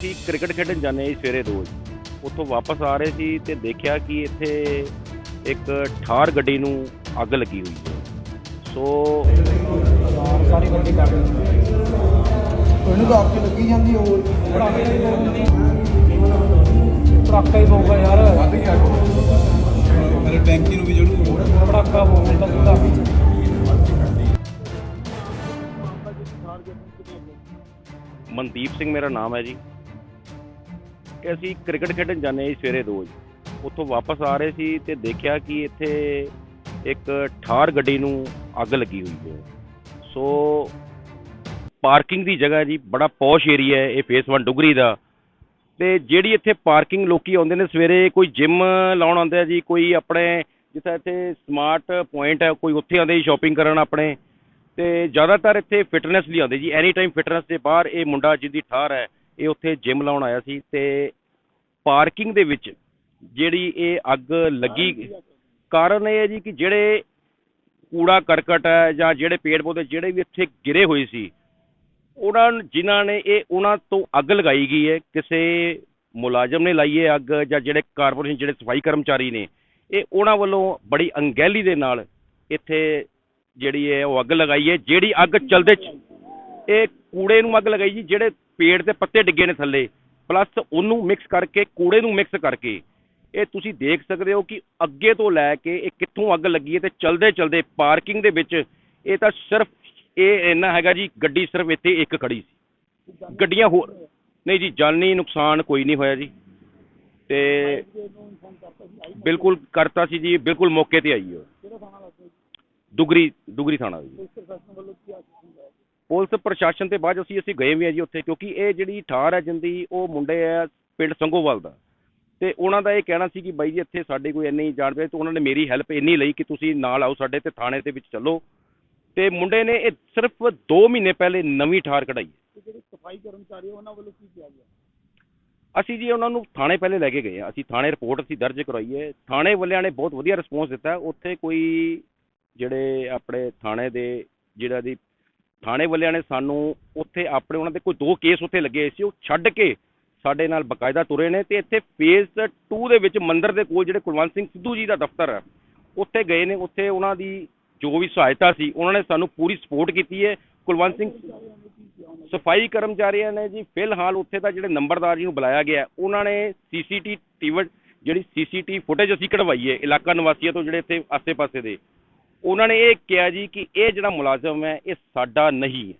ਅਸੀਂ ਕ੍ਰਿਕਟ ਖੇਡਣ ਜਾਂਦੇ ਸੀ ਸਵੇਰੇ ਰੋਜ਼ ਉੱਥੋਂ ਵਾਪਸ ਆ ਰਹੇ ਸੀ ਤੇ ਦੇਖਿਆ ਕਿ ਇੱਥੇ ਇੱਕ ਠਾਰ ਗੱਡੀ ਨੂੰ ਅੱਗ ਲੱਗੀ ਹੋਈ ਹੈ। ਸੋ ਸਾਰੀ ਗੱਡੀ ਕਰ ਲਈ ਉਹਨੂੰ ਤਾਂ ਅੱਗ ਲੱਗੀ ਜਾਂਦੀ ਹੋਰ ਪੜਾਕਾ ਹੀ ਪਊਗਾ ਪੜਾਕਾ ਹੀ ਪਊਗਾ ਯਾਰ। ਵੱਧ ਗਿਆ ਮੇਰੇ ਟੈਂਕੀ ਨੂੰ ਵੀ ਜੜੂ। ਪੜਾਕਾ ਪਊਗਾ ਸਿੱਧਾ। ਮਨਦੀਪ ਸਿੰਘ ਮੇਰਾ ਨਾਮ ਹੈ ਜੀ। ਕਿ ਅਸੀਂ ਕ੍ਰਿਕਟ ਖੇਡਣ ਜਾਂਦੇ ਸੀ ਸਵੇਰੇ ਰੋਜ਼ ਉੱਥੋਂ ਵਾਪਸ ਆ ਰਹੇ ਸੀ ਤੇ ਦੇਖਿਆ ਕਿ ਇੱਥੇ ਇੱਕ ਠਾਰ ਗੱਡੀ ਨੂੰ ਅੱਗ ਲੱਗੀ ਹੋਈ ਹੈ। ਸੋ ਪਾਰਕਿੰਗ ਦੀ ਜਗ੍ਹਾ ਜੀ, ਬੜਾ ਪੌਸ਼ ਏਰੀਆ ਹੈ, ਇਹ ਫੇਸ 1 ਡੁਗਰੀ ਦਾ। ਤੇ ਜਿਹੜੀ ਇੱਥੇ ਪਾਰਕਿੰਗ ਲੋਕੀ ਆਉਂਦੇ ਨੇ, ਸਵੇਰੇ ਕੋਈ ਜਿਮ ਲਾਉਣ ਆਉਂਦੇ ਆ ਜੀ, ਕੋਈ ਆਪਣੇ ਜਿੱਥੇ ਇੱਥੇ ਸਮਾਰਟ ਪੁਆਇੰਟ ਹੈ, ਕੋਈ ਉੱਥੇ ਆਉਂਦੇ ਜੀ ਸ਼ਾਪਿੰਗ ਕਰਨ ਆਪਣੇ। ਤੇ ਜ਼ਿਆਦਾਤਰ ਇੱਥੇ ਫਿਟਨੈਸ ਲਈ ਆਉਂਦੇ ਜੀ ਐਨੀ ਟਾਈਮ ਫਿਟਨੈਸ ਦੇ ਬਾਹਰ ਇਹ ਮੁੰਡਾ ਜਿਹਦੀ ਠਾਰ ਹੈ ਇਹ ਉੱਥੇ ਜਿਮ ਲਾਉਣ ਆਇਆ ਸੀ ਤੇ ਪਾਰਕਿੰਗ ਦੇ ਵਿੱਚ ਜਿਹੜੀ ਇਹ ਅੱਗ ਲੱਗੀ ਕਾਰਨ ਇਹ ਹੈ ਜੀ ਕਿ ਜਿਹੜੇ ਕੂੜਾ ਕਰਕਟ ਹੈ ਜਾਂ ਜਿਹੜੇ ਪੇੜ ਪੌਦੇ ਜਿਹੜੇ ਵੀ ਇੱਥੇ ਗਿਰੇ ਹੋਏ ਸੀ ਉਹਨਾਂ ਜਿਨ੍ਹਾਂ ਨੇ ਇਹ ਉਹਨਾਂ ਤੋਂ ਅੱਗ ਲਗਾਈ ਗਈ ਹੈ ਕਿਸੇ ਮੁਲਾਜ਼ਮ ਨੇ ਲਾਈ ਹੈ ਅੱਗ ਜਾਂ ਜਿਹੜੇ ਕਾਰਪੋਰੇਸ਼ਨ ਜਿਹੜੇ ਸਫ਼ਾਈ ਕਰਮਚਾਰੀ ਨੇ ਇਹ ਉਹਨਾਂ ਵੱਲੋਂ ਬੜੀ ਅੰਗੈਲੀ ਦੇ ਨਾਲ ਇੱਥੇ ਜਿਹੜੀ ਹੈ ਉਹ ਅੱਗ ਲਗਾਈ ਹੈ ਜਿਹੜੀ ਅੱਗ ਚਲਦੇ ਇਹ ਕੂੜੇ ਨੂੰ ਅੱਗ ਲਗਾਈ ਜੀ ਜਿਹੜੇ ਪੇੜ ਤੇ ਪੱਤੇ ਡਿੱਗੇ ਨੇ ਥੱਲੇ। ਪਲੱਸ ਉਹਨੂੰ ਮਿਕਸ ਕਰਕੇ, ਕੂੜੇ ਨੂੰ ਮਿਕਸ ਕਰਕੇ। ਇਹ ਤੁਸੀਂ ਦੇਖ ਸਕਦੇ ਹੋ ਕਿ ਅੱਗੇ ਤੋਂ ਲੈ ਕੇ ਇਹ ਕਿੱਥੋਂ ਅੱਗ ਲੱਗੀ ਹੈ ਤੇ ਚਲਦੇ ਚਲਦੇ ਪਾਰਕਿੰਗ ਦੇ ਵਿੱਚ ਇਹ ਤਾਂ ਸਿਰਫ ਇਹ ਇੰਨਾ ਹੈਗਾ ਜੀ, ਗੱਡੀ ਸਿਰਫ ਇੱਥੇ ਇੱਕ ਖੜੀ ਸੀ। ਗੱਡੀਆਂ ਹੋਰ। ਨਹੀਂ ਜੀ, ਜਾਨੀ ਨੁਕਸਾਨ ਕੋਈ ਨਹੀਂ ਹੋਇਆ ਜੀ। ਤੇ ਬਿਲਕੁਲ ਕਰਤਾ ਸੀ ਜੀ, ਬਿਲਕੁਲ ਮੌਕੇ ਤੇ ਆਈ ਉਹ ਦੁਗਰੀ ਦੁਗਰੀ ਥਾਣਾ ਜੀ। ਪੁਲਿਸ ਪ੍ਰਸ਼ਾਸਨ ਤੇ ਬਾਅਦ ਅਸੀਂ ਅਸੀਂ ਗਏ ਵੀ ਆ ਜੀ ਉੱਥੇ ਕਿਉਂਕਿ ਇਹ ਜਿਹੜੀ ਠਾਰ ਹੈ ਜਿੰਦੀ ਉਹ ਮੁੰਡੇ ਆ ਪਿੰਡ ਸੰਗੋਵਾਲ ਦਾ। ਤੇ ਉਹਨਾਂ ਦਾ ਇਹ ਕਹਿਣਾ ਸੀ ਕਿ ਬਾਈ ਜੀ ਇੱਥੇ ਸਾਡੇ ਕੋਈ ਇੰਨੀ ਜਾਣਦੇ ਤੇ ਉਹਨਾਂ ਨੇ ਮੇਰੀ ਹੈਲਪ ਇੰਨੀ ਲਈ ਕਿ ਤੁਸੀਂ ਨਾਲ ਆਓ ਸਾਡੇ ਤੇ ਥਾਣੇ ਦੇ ਵਿੱਚ ਚੱਲੋ। ਤੇ ਮੁੰਡੇ ਨੇ ਇਹ ਸਿਰਫ 2 ਮਹੀਨੇ ਪਹਿਲੇ ਨਵੀਂ ਠਾਰ ਕਢਾਈ ਹੈ। ਜਿਹੜੇ ਸਫ਼ਾਈ ਕਰਮਚਾਰੀ ਉਹਨਾਂ ਵੱਲੋਂ ਕੀ ਕਿਹਾ ਗਿਆ? ਅਸੀਂ ਜੀ ਉਹਨਾਂ ਨੂੰ ਥਾਣੇ ਪਹਿਲੇ ਲੈ ਕੇ ਗਏ ਆ ਅਸੀਂ ਥਾਣੇ ਰਿਪੋਰਟ ਅਸੀਂ ਦਰਜ ਕਰਵਾਈ ਹੈ। ਥਾਣੇ ਵਾਲਿਆਂ ਨੇ ਬਹੁਤ ਵਧੀਆ ਰਿਸਪੌਂਸ ਦਿੱਤਾ। ਉੱਥੇ ਕੋਈ ਜਿਹੜੇ ਆਪਣੇ ਥਾਣੇ ਦੇ ਜਿਹੜਾ ਦੀ ਥਾਣੇ ਵਾਲਿਆਂ ਨੇ ਸਾਨੂੰ ਉੱਥੇ ਆਪਣੇ ਉਹਨਾਂ ਦੇ ਕੋਈ ਦੋ ਕੇਸ ਉੱਥੇ ਲੱਗੇ ਸੀ, ਉਹ ਛੱਡ ਕੇ ਸਾਡੇ ਨਾਲ ਬਕਾਇਦਾ ਤੁਰੇ ਨੇ ਤੇ ਇੱਥੇ ਫੇਜ਼ 2 ਦੇ ਵਿੱਚ ਮੰਦਰ ਦੇ ਕੋਲ ਜਿਹੜੇ ਕੁਲਵੰਤ ਸਿੰਘ ਸਿੱਧੂ ਜੀ ਦਾ ਦਫ਼ਤਰ ਹੈ, ਉੱਥੇ ਗਏ ਨੇ, ਉੱਥੇ ਉਹਨਾਂ ਦੀ ਜੋ ਵੀ ਸਹਾਇਤਾ ਸੀ, ਉਹਨਾਂ ਨੇ ਸਾਨੂੰ ਪੂਰੀ ਸਪੋਰਟ ਕੀਤੀ ਹੈ। ਕੁਲਵੰਤ ਸਿੰਘ ਸਫ਼ਾਈ ਕਰਮਚਾਰੀਆਂ ਨੇ ਜੀ, ਫਿਲਹਾਲ ਉੱਥੇ ਦਾ ਜਿਹੜੇ ਨੰਬਰਦਾਰ ਜੀ ਨੂੰ ਬੁਲਾਇਆ ਗਿਆ, ਉਹਨਾਂ ਨੇ ਸੀਸੀਟੀਵੀ ਜਿਹੜੀ ਸੀਸੀਟੀ ਫੁਟੇਜ ਅਸੀਂ ਕਢਵਾਈ ਹੈ, ਇਲਾਕਾ ਨਿਵਾਸੀਆਂ ਤੋਂ ਜਿਹੜੇ ਇੱਥੇ ਆਸੇ-ਪਾਸੇ ਦੇ। ਉਹਨਾਂ ਨੇ ਇਹ ਕਿਹਾ ਜੀ ਕਿ ਇਹ ਜਿਹੜਾ ਮੁਲਾਜ਼ਮ ਹੈ ਇਹ ਸਾਡਾ ਨਹੀਂ ਹੈ।